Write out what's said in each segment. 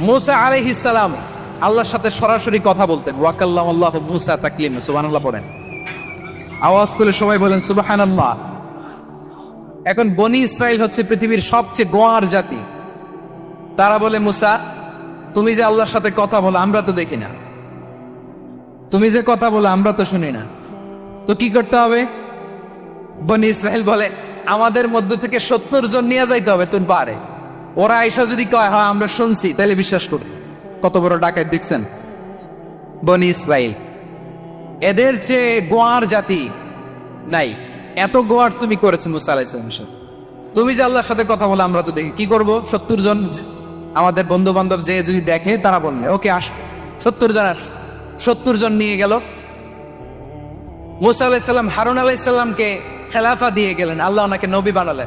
মুসা আলাইহিসসালাম আল্লাহর সাথে সরাসরি কথা বলতেন। ওয়াকাল্লাম আল্লাহ মুসা তাকলিম, সুবহানাল্লাহ পড়েন। আওয়াজ তুলে সবাই বলেন, সুবহানাল্লাহ। এখন বনি ইসরাইল হচ্ছে পৃথিবীর সবচেয়ে গোয়ার জাতি। তারা বলে, মুসা, তুমি যে আল্লাহর সাথে কথা বলো, আমরা তো দেখি না। তুমি যে কথা বলো, আমরা তো শুনি না। তো কি করতে হবে? বনি ইসরায়েল বলে, আমাদের মধ্য থেকে সত্তর জন নিয়ে যাইতে হবে তুমি পারে ওরা আইসা যদি কয় হ্যাঁ আমরা শুনছি, তাহলে বিশ্বাস করি। কত বড় ডাকাত দেখছেন? বনি ইসরায়েল এদের চেয়ে গোয়ার জাতি নাই। এত গোয়ার তুমি করেছ মুসা তুমি যে আল্লাহর সাথে কথা বলে, আমরা তো দেখি। কি করব? সত্তর জন আমাদের বন্ধু বান্ধব যে যদি দেখে, তারা বললে ওকে আস সত্তর জন আস সত্তর জন নিয়ে গেল। মুসা আলাইসাল্লাম হারুন আলাইসাল্লামকে খেলাফা দিয়ে গেলেন। আল্লাহ ওনাকে নবী বানালেন।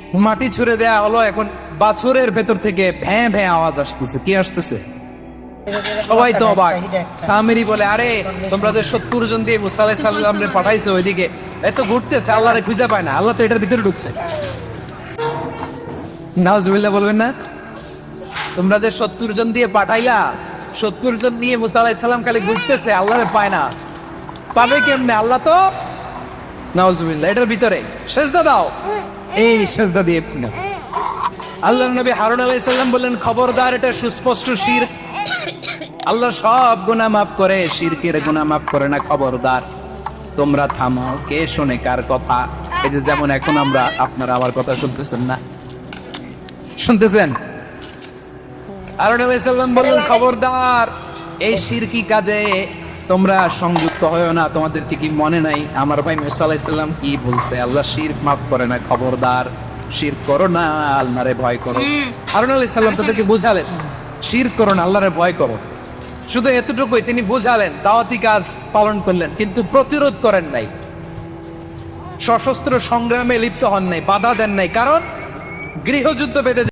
মাটি ছুড়ে দেয়া হলো, এখন বাছুরের ভেতর থেকে ভ্যাঁ ভ্যাঁ আওয়াজ আসতেছে। কি আসতেছে? সবাই তো অবাক। সামিরি বলে, আরে, তোমরা যে সত্তর জন দিয়ে মুসা সালাম পাঠাইছো ওইদিকে এত ঘুরতেছে আল্লাহ রে খুঁজে পায় না। আল্লাহ তো এটার ভিতরে ঢুকছে। নাউজুবিল্লাহ বলবেন না? তোমরা যে সত্তর জন দিয়ে পাঠাইলা, সত্তর জন নিয়ে মুসা সালাম খালি ঘুরতেছে আল্লাহ রে পায় না। পাবে কেমনে? আল্লাহ তো নাউজুবিল্লাহ ভিতরে সেজদা দাও। এই সেজদা দিয়ে আল্লাহ নবী হারুন বললেন, খবরদার, এটা সুস্পষ্ট শির। আল্লাহ সব মাফ করে, শিরকের মাফ করে না, খবরদার। তোমরা থামো, কে শোনে কার কথা? এই যে যেমন এখন আমরা, আপনারা আমার কথা শুনতেছেন না। শুনতেছেন? আলাইহিস বললেন, খবরদার, এই শিরকি কাজে? তোমরা সংযুক্ত হয়েও না তোমাদেরকে কি মনে নাই? আমার ভাই মুসা কি বলছে? আল্লাহ শিরক মাফ করে না খবরদার। শির করো না আল্লাহরে ভয় করো। হারুন আলাইহিস সালাম তাদেরকে বুঝালেন শির করো না আল্লাহরে ভয় করো। শুধু এতটুকুই তিনি বুঝালেন দাওয়াতি কাজ পালন করলেন কিন্তু প্রতিরোধ করেন নাই। সশস্ত্র সংগ্রামে লিপ্ত হন নাই বাধা দেন নাই কারণ গৃহযুদ্ধ বেঁধে